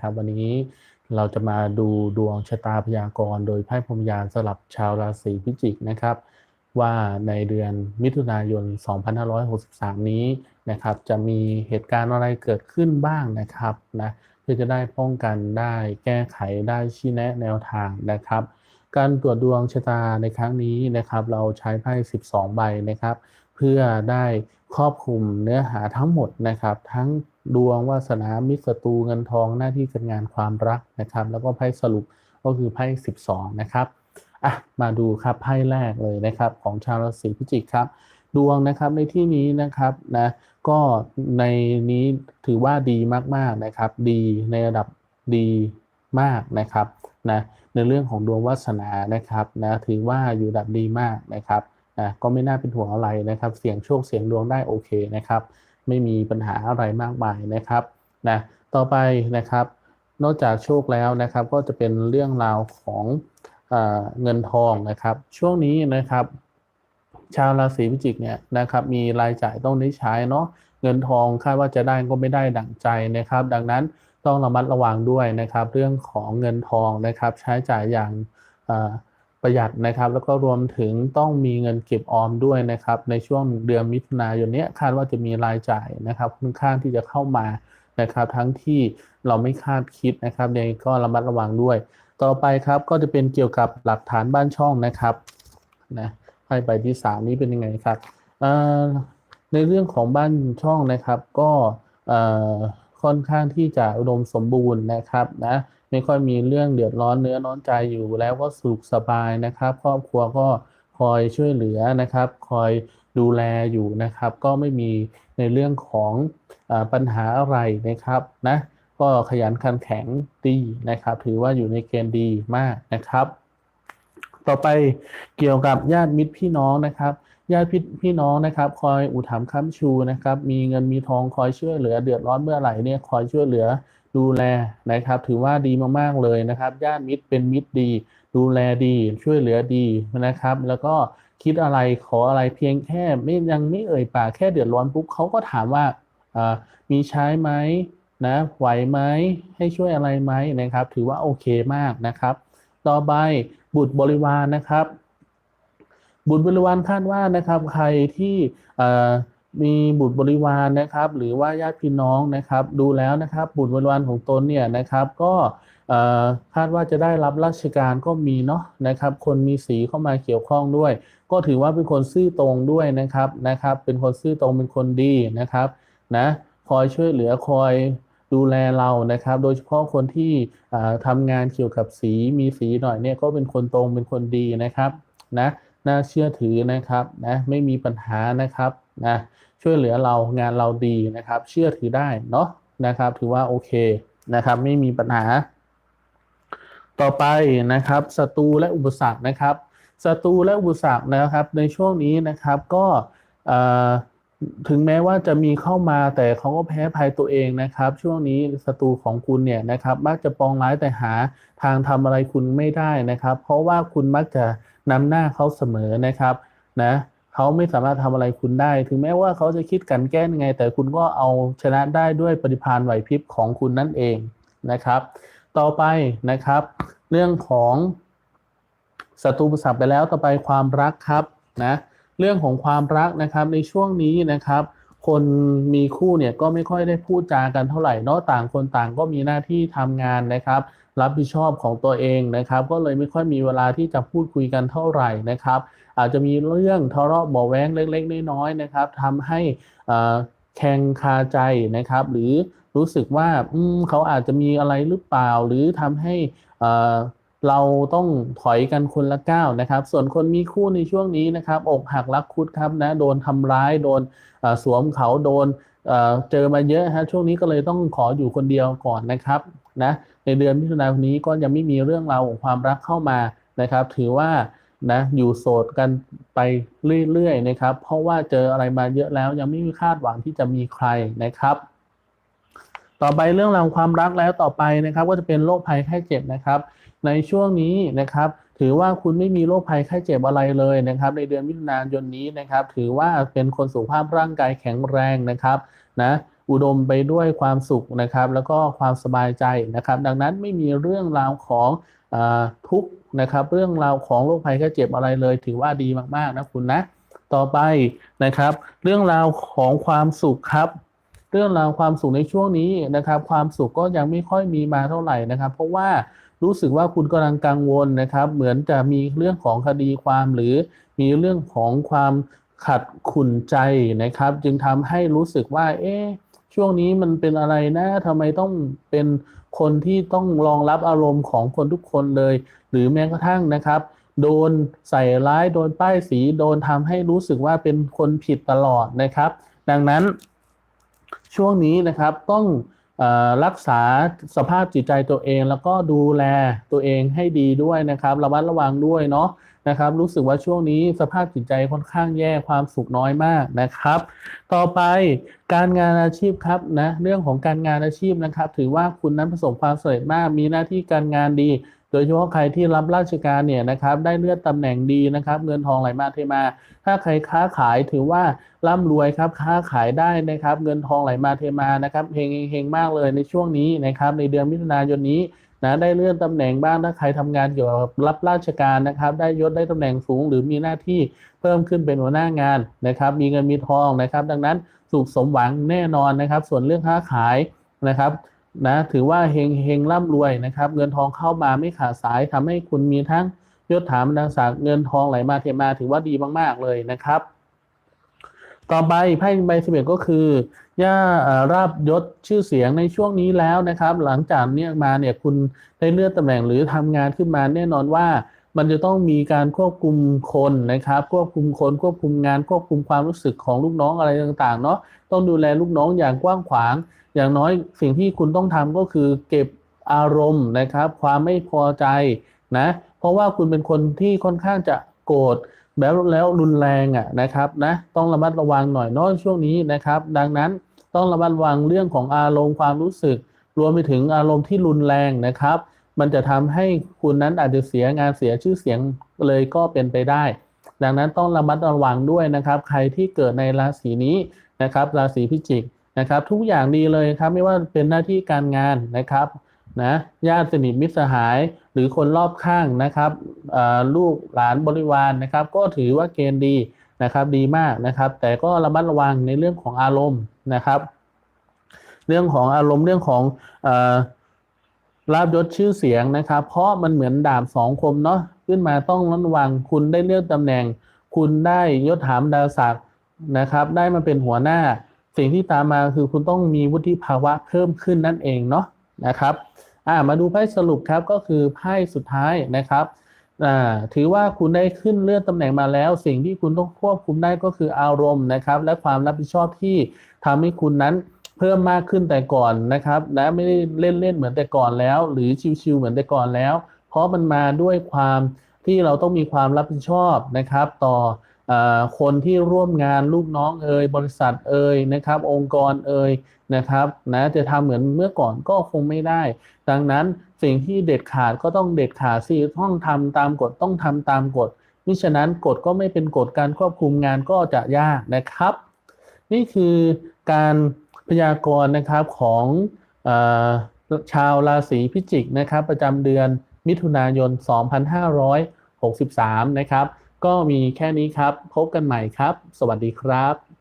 ครับวันนี้เราจะมาดูดวงชะตาพยากรณ์โดยไพ่พรมยานสลับชาวราศีพิจิกนะครับ ว่าในเดือนมิถุนายน 2563 นี้นะครับ จะมีเหตุการณ์อะไรเกิดขึ้นบ้างนะครับนะเพื่อจะได้ป้องกันได้แก้ไขได้ชี้แนะแนวทางนะครับ การตรวจดวงชะตาในครั้งนี้นะครับ เราใช้ไพ่ 12 ใบนะครับ เพื่อได้ครอบคลุมเนื้อหาทั้งหมดนะครับ ทั้ง ดวงวาสนามิตรศัตรูเงินทองหน้าที่การงานความรักนะครับ แล้วก็ไพ่สรุปก็คือไพ่12 นะครับอะมาดูครับไพ่แรกเลยนะครับ ของชาวราศีพิจิกครับ ดวงนะครับในที่นี้นะครับนะก็ในนี้ถือว่าดีมากๆนะครับ ดีในระดับดีมากนะครับนะในเรื่องของดวงวาสนานะครับนะถือว่าอยู่ระดับดีมากนะครับนะก็ไม่น่าเป็นห่วงอะไรนะครับ เสียงโชคเสียงดวงได้โอเคนะครับ ไม่มีปัญหาอะไรมากมายนะครับนะต่อไปนะครับ นอกจากโชคแล้วนะครับก็จะเป็นเรื่องราวของเอเงินทองนะครับ ช่วงนี้นะครับ ชาวราศีพิจิกเนี่ยนะครับมีรายจ่ายต้องได้ใช้เนาะเงินทองคาดว่าจะได้ก็ไม่ได้ดั่งใจนะครับ ดังนั้นต้องระมัดระวังด้วยนะครับ เรื่องของเงินทองนะครับ ใช้จ่ายอย่าง ประหยัดนะครับ แล้วก็รวมถึงต้องมีเงินเก็บออมด้วยนะครับ ในช่วงเดือนมิถุนายนนี้คาดว่าจะมีรายจ่ายนะครับค่อนข้างที่จะเข้ามานะครับ ทั้งที่เราไม่คาดคิดนะครับยังก็ระมัดระวังด้วย ต่อไปครับก็จะเป็นเกี่ยวกับหลักฐานบ้านช่องนะครับนะไพ่ใบที่สามนี้เป็นยังไงครับในเรื่องของบ้านช่องนะครับก็ค่อนข้างที่จะอุดมสมบูรณ์นะครับนะ ไม่ค่อยมีเรื่องเดือดร้อนเนื้อร้อนใจอยู่แล้วก็สุขสบายนะครับ ครอบครัวก็คอยช่วยเหลือนะครับ คอยดูแลอยู่นะครับ ก็ไม่มีในเรื่องของอปัญหาอะไรนะครับนะก็ขยันขันแข็งดีนะครับ ถือว่าอยู่ในเกณฑ์ดีมากนะครับ ต่อไปเกี่ยวกับญาติมิตรพี่น้องนะครับญาติพี่น้องนะครับ คอยอุถามค้ำชูนะครับ มีเงินมีทองคอยช่วยเหลือ เดือดร้อนเมื่อไหร่เนี่ยคอยช่วยเหลือ ดูแลนะครับ ถือว่าดีมากๆเลยนะครับญาติมิตรเป็นมิตรดี ดูแลดีช่วยเหลือดีนะครับ แล้วก็คิดอะไรขออะไรเพียงแค่ไม่ยังไม่เอ่ยปากแค่เดือดร้อนปุ๊บเขาก็ถามว่ามีใช้ไหมนะไหวไหมให้ช่วยอะไรไหมนะครับ ถือว่าโอเคมากนะครับ ต่อไปบุตรบริวารนะครับ บุตรบริวารคาดว่านะครับ ใครที่ มีบุตรบริวารนะครับ หรือว่าญาติพี่น้องนะครับ ดูแล้วนะครับ บุตรบริวารของตนเนี่ยนะครับ ก็คาดว่าจะได้รับราชการก็มีเนาะนะครับ คนมีสีเข้ามาเกี่ยวข้องด้วย ก็ถือว่าเป็นคนซื่อตรงด้วยนะครับนะครับ เป็นคนซื่อตรงเป็นคนดีนะครับนะคอยช่วยเหลือคอยดูแลเรานะครับ โดยเฉพาะคนที่ทำงานเกี่ยวกับสีมีสีหน่อยเนี่ยก็เป็นคนตรงเป็นคนดีนะครับนะน่าเชื่อถือนะครับนะไม่มีปัญหานะครับ นะช่วยเหลือเรางานเราดีนะครับ เชื่อถือได้เนาะนะครับ ถือว่าโอเคนะครับ ไม่มีปัญหา ต่อไปนะครับศัตรูและอุปสรรคนะครับศัตรูและอุปสรรคนะครับ ในช่วงนี้นะครับก็ถึงแม้ว่าจะมีเข้ามาแต่เขาก็แพ้ภัยตัวเองนะครับ ช่วงนี้ศัตรูของคุณเนี่ยนะครับ มักจะปองร้ายแต่หาทางทำอะไรคุณไม่ได้นะครับ เพราะว่าคุณมักจะนำหน้าเขาเสมอนะครับนะ เขาไม่สามารถทำอะไรคุณได้ ถึงแม้ว่าเขาจะคิดกันแก้ยังไง แต่คุณก็เอาชนะได้ด้วยปฏิภาณไหวพริบของคุณนั่นเองนะครับ ต่อไปนะครับ เรื่องของศัตรูประสับไปแล้วต่อไปความรักครับนะเรื่องของความรักนะครับในช่วงนี้นะครับ คนมีคู่เนี่ยก็ไม่ค่อยได้พูดจากันเท่าไหร่เนาะต่างคนต่างก็มีหน้าที่ทำงานนะครับ รับผิดชอบของตัวเองนะครับ ก็เลยไม่ค่อยมีเวลาที่จะพูดคุยกันเท่าไหร่นะครับ อาจจะมีเรื่องทะเลาะเบาแว้งเล็กๆน้อยๆนะครับทำให้แข่งคาใจนะครับ หรือรู้สึกว่าเขาอาจจะมีอะไรหรือเปล่า หรือทำให้เราต้องถอยกันคนละก้าวนะครับ ส่วนคนมีคู่ในช่วงนี้นะครับ อกหักรักคุดครับนะโดนทำร้ายโดนสวมเขาโดนเจอมาเยอะฮะช่วงนี้ก็เลยต้องขออยู่คนเดียวก่อนนะครับนะในเดือนมิถุนายนนี้ก็ยังไม่มีเรื่องราวของความรักเข้ามานะครับ ถือว่า นะอยู่โสดกันไปเรื่อยๆนะครับ เพราะว่าเจออะไรมาเยอะแล้ว ยังไม่มีคาดหวังที่จะมีใครนะครับ ต่อไปเรื่องราวความรักแล้วต่อไปนะครับ ก็จะเป็นโรคภัยไข้เจ็บนะครับ ในช่วงนี้นะครับ ถือว่าคุณไม่มีโรคภัยไข้เจ็บอะไรเลยนะครับ ในเดือนมิถุนายนนี้นะครับ ถือว่าเป็นคนสุขภาพร่างกายแข็งแรงนะครับนะอุดมไปด้วยความสุขนะครับ แล้วก็ความสบายใจนะครับ ดังนั้นไม่มีเรื่องราวของอทุกข์ นะครับ เรื่องราวของโรคภัยแค่เจ็บอะไรเลย ถือว่าดีมากๆนะคุณนะ ต่อไปนะครับ เรื่องราวของความสุขครับ เรื่องราวความสุขในช่วงนี้นะครับ ความสุขก็ยังไม่ค่อยมีมาเท่าไหร่นะครับ เพราะว่ารู้สึกว่าคุณกำลังกังวลนะครับ เหมือนจะมีเรื่องของคดีความหรือมีเรื่องของความขัดขุนใจนะครับ จึงทำให้รู้สึกว่า เอ๊ะช่วงนี้มันเป็นอะไรนะทำไมต้องเป็นคนที่ต้องรองรับอารมณ์ของคนทุกคนเลย หรือแม้กระทั่งนะครับ โดนใส่ร้ายโดนป้ายสีโดนทำให้รู้สึกว่าเป็นคนผิดตลอดนะครับ ดังนั้นช่วงนี้นะครับต้องอรักษาสภาพจิตใจตัวเอง แล้วก็ดูแลตัวเองให้ดีด้วยนะครับระมัดระวังด้วยเนาะนะครับ รู้สึกว่าช่วงนี้สภาพจิตใจค่อนข้างแย่ความสุขน้อยมากนะครับ ต่อไปการงานอาชีพครับนะเรื่องของการงานอาชีพนะครับ ถือว่าคุณนั้นประสบความสำเร็จมากมีหน้าที่การงานดี โดยเฉพาะใครที่รับราชการเนี่ยนะครับได้เลื่อนตำแหน่งดีนะครับ เงินทองไหลมาเทมา ถ้าใครค้าขายถือว่าร่ำรวยครับค้าขายได้นะครับ เงินทองไหลมาเทมานะครับเฮงเฮงมากเลยในช่วงนี้นะครับในเดือนมิถุนายนนี้นะได้เลื่อนตำแหน่งบ้างถ้าใครทำงานเกี่ยวกับรับราชการนะครับ ได้ยศได้ตำแหน่งสูง หรือมีหน้าที่เพิ่มขึ้นเป็นหัวหน้างานนะครับ มีเงินมีทองนะครับ ดังนั้นสุขสมหวังแน่นอนนะครับ ส่วนเรื่องค้าขายนะครับ นะถือว่าเฮงเฮงร่ำรวยนะครับ เงินทองเข้ามาไม่ขาดสายทำให้คุณมีทั้งยศถาบรรดาศักดิ์เงินทองไหลมาเทมาถือว่าดีมาก ๆ เลยนะครับ ต่อไปไพ่ใบสิบเอ็ดก็คือย่าราบยศชื่อเสียงในช่วงนี้แล้วนะครับ หลังจากเนี้ยมาเนี่ยคุณได้เลื่อนตำแหน่งหรือทำงานขึ้นมาแน่นอนว่า มันจะต้องมีการควบคุมคนนะครับ ควบคุมคนควบคุมงาน ควบคุมความรู้สึกของลูกน้องอะไรต่างๆเนาะต้องดูแลลูกน้องอย่างกว้างขวาง อย่างน้อยสิ่งที่คุณต้องทำก็คือเก็บอารมณ์นะครับ ความไม่พอใจนะเพราะว่าคุณเป็นคนที่ค่อนข้างจะโกรธแบบแล้วรุนแรงอะนะครับนะต้องระมัดระวังหน่อยเนอะช่วงนี้นะครับ ดังนั้นต้องระมัดระวังเรื่องของอารมณ์ความรู้สึก รวมไปถึงอารมณ์ที่รุนแรงนะครับ มันจะทำให้คุณนั้นอาจจะเสียงานเสียชื่อเสียงเลยก็เป็นไปได้ ดังนั้นต้องระมัดระวังด้วยนะครับ ใครที่เกิดในราศีนี้นะครับ ราศีพิจิกนะครับ ทุกอย่างดีเลยครับไม่ว่าเป็นหน้าที่การงานนะครับนะญาติสนิทมิตรสหาย หรือคนรอบข้างนะครับลูกหลานบริวารนะครับ ก็ถือว่าเกณฑ์ดีนะครับดีมากนะครับ แต่ก็ระมัดระวังในเรื่องของอารมณ์นะครับ เรื่องของอารมณ์เรื่องของ ลาบยศชื่อเสียงนะครับ เพราะมันเหมือนดาบสองคมเนาะขึ้นมาต้องระวังคุณได้เลื่อนตำแหน่ง คุณได้ยศถามดาวศักดิ์นะครับ ได้มาเป็นหัวหน้า สิ่งที่ตามมาคือคุณต้องมีวุฒิภาวะเพิ่มขึ้นนั่นเองเนาะนะครับอ่ามาดูไพ่สรุปครับก็คือไพ่สุดท้ายนะครับอ่าถือว่าคุณได้ขึ้นเลื่อนตำแหน่งมาแล้ว สิ่งที่คุณต้องควบคุมได้ก็คืออารมณ์นะครับ และความรับผิดชอบที่ทำให้คุณนั้น พิ่มมากขึ้นแต่ก่อนนะครับ และไม่ได้เล่นเล่นๆเหมือนแต่ก่อนแล้ว หรือชิวๆเหมือนแต่ก่อนแล้ว เพราะมันมาด้วยความที่เราต้องมีความรับผิดชอบนะครับ ต่ออคนที่ร่วมงานลูกน้องเอ่ยบริษัทเอ่ยนะครับ องค์กรเอ่ยนะครับนะจะทำเหมือนเมื่อก่อนก็คงไม่ได้ ดังนั้นสิ่งที่เด็ดขาดก็ต้องเด็ดขาดสิต้องทำตามกฎต้องทำตามกฎมิฉะนั้นกฎก็ไม่เป็นกฎการควบคุมงานก็จะยากนะครับ นี่คือการ ยากรณ์นะครับของอชาวราศีพิจิกนะครับประจำเดือนมิถุนายน 2563 นะครับ ก็มีแค่นี้ครับ พบกันใหม่ครับ สวัสดีครับ